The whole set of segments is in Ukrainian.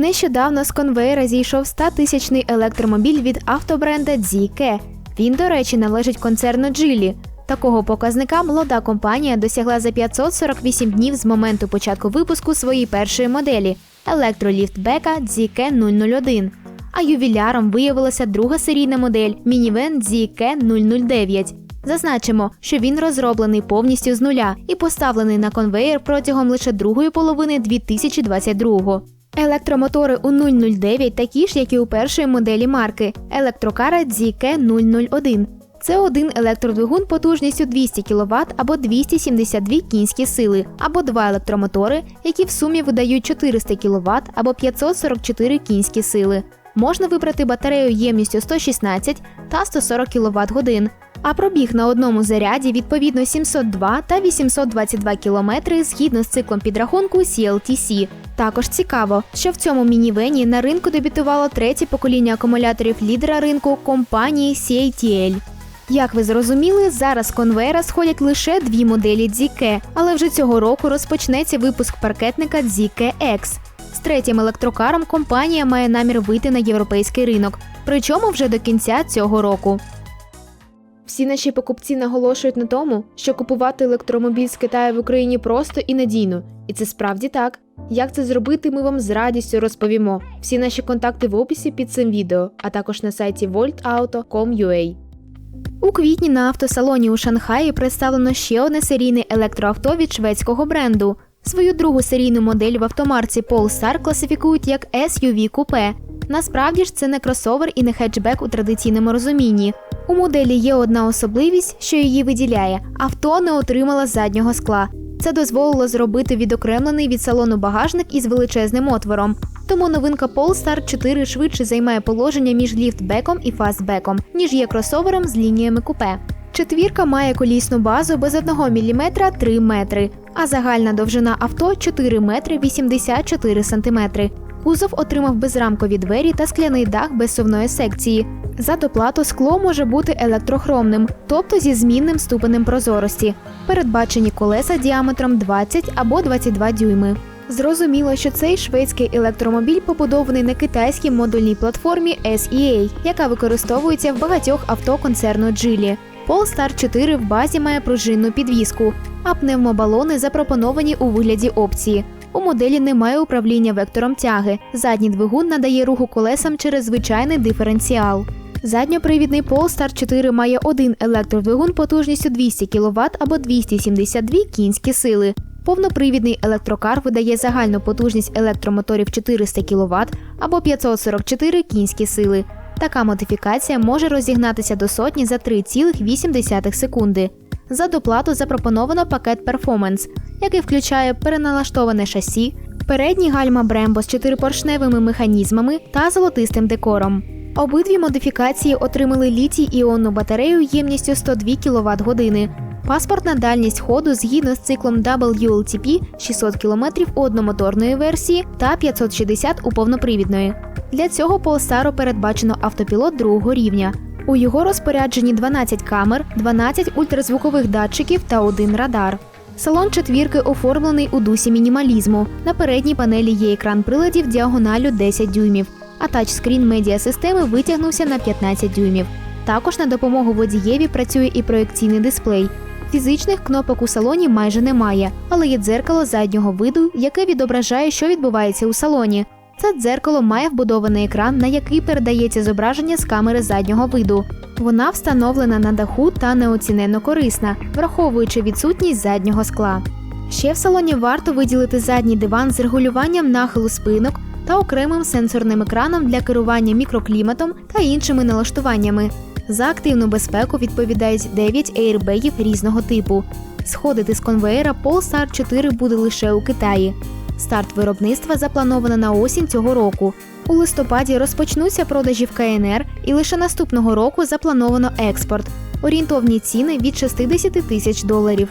Нещодавно з конвейера зійшов 100-тисячний електромобіль від автобренда ZK. Він, до речі, належить концерну Geely. Такого показника молода компанія досягла за 548 днів з моменту початку випуску своєї першої моделі електроліфтбека ZK 001. А ювіляром виявилася друга серійна модель мінівен ZK 009. Зазначимо, що він розроблений повністю з нуля і поставлений на конвеєр протягом лише другої половини 2022-го. Електромотори у 009 такі ж, як і у першої моделі марки електрокара ZK 001. Це один електродвигун потужністю 200 кВт або 272 кінські сили, або два електромотори, які в сумі видають 400 кВт або 544 кінські сили. Можна вибрати батарею ємністю 116 та 140 кВт годин. А пробіг на одному заряді відповідно 702 та 822 км згідно з циклом підрахунку CLTC. Також цікаво, що в цьому мінівені на ринку дебютувало третє покоління акумуляторів лідера ринку компанії CATL. Як ви зрозуміли, зараз з конвейера сходять лише дві моделі ZK, але вже цього року розпочнеться випуск паркетника ZK X. З третім електрокаром компанія має намір вийти на європейський ринок, причому вже до кінця цього року. Всі наші покупці наголошують на тому, що купувати електромобіль з Китаю в Україні просто і надійно, і це справді так. Як це зробити, ми вам з радістю розповімо. Всі наші контакти в описі під цим відео, а також на сайті voltauto.com.ua. У квітні на автосалоні у Шанхаї представлено ще одне серійне електроавто від шведського бренду. Свою другу серійну модель в автомарці Polestar класифікують як SUV купе. Насправді ж це не кросовер і не хетчбек у традиційному розумінні. У моделі є одна особливість, що її виділяє: авто не отримало заднього скла. Це дозволило зробити відокремлений від салону багажник із величезним отвором. Тому новинка Polestar 4 швидше займає положення між ліфтбеком і фастбеком, ніж є кросовером з лініями купе. Четвірка має колісну базу без 1 мм 3 метри, а загальна довжина авто 4 метри 84 сантиметри. Кузов отримав безрамкові двері та скляний дах без сувної секції. За доплату скло може бути електрохромним, тобто зі змінним ступенем прозорості. Передбачені колеса діаметром 20 або 22 дюйми. Зрозуміло, що цей шведський електромобіль побудований на китайській модульній платформі SEA, яка використовується в багатьох авто концерну Geely. Polestar 4 в базі має пружинну підвіску, а пневмобалони запропоновані у вигляді опції. У моделі немає управління вектором тяги. Задній двигун надає руху колесам через звичайний диференціал. Задньопривідний Polestar 4 має один електродвигун потужністю 200 кВт або 272 кінські сили. Повнопривідний електрокар видає загальну потужність електромоторів 400 кВт або 544 кінські сили. Така модифікація може розігнатися до сотні за 3,8 секунди. За доплату запропоновано пакет Performance, який включає переналаштоване шасі, передні гальма Brembo з чотирипоршневими механізмами та золотистим декором. Обидві модифікації отримали літій іонну батарею ємністю 102 кВт години. Паспортна дальність ходу згідно з циклом WLTP 600 км у одномоторної версії та 560 у повнопривідної. Для цього Polestar передбачено автопілот другого рівня. У його розпорядженні 12 камер, 12 ультразвукових датчиків та один радар. Салон четвірки оформлений у дусі мінімалізму. На передній панелі є екран приладів діагоналю 10 дюймів, а тачскрін медіасистеми витягнувся на 15 дюймів. Також на допомогу водієві працює і проекційний дисплей. Фізичних кнопок у салоні майже немає, але є дзеркало заднього виду, яке відображає, що відбувається у салоні. Це дзеркало має вбудований екран, на який передається зображення з камери заднього виду. Вона встановлена на даху та неоціненно корисна, враховуючи відсутність заднього скла. Ще в салоні варто виділити задній диван з регулюванням нахилу спинок та окремим сенсорним екраном для керування мікрокліматом та іншими налаштуваннями. За активну безпеку відповідають 9 ейрбегів різного типу. Сходити з конвеєра Polestar 4 буде лише у Китаї. Старт виробництва заплановано на осінь цього року. У листопаді розпочнуться продажі в КНР, і лише наступного року заплановано експорт. Орієнтовні ціни від 60 тисяч доларів.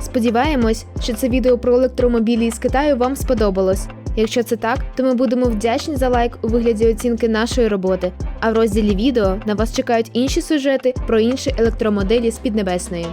Сподіваємось, що це відео про електромобілі з Китаю вам сподобалось. Якщо це так, то ми будемо вдячні за лайк у вигляді оцінки нашої роботи. А в розділі відео на вас чекають інші сюжети про інші електромоделі з Піднебесної.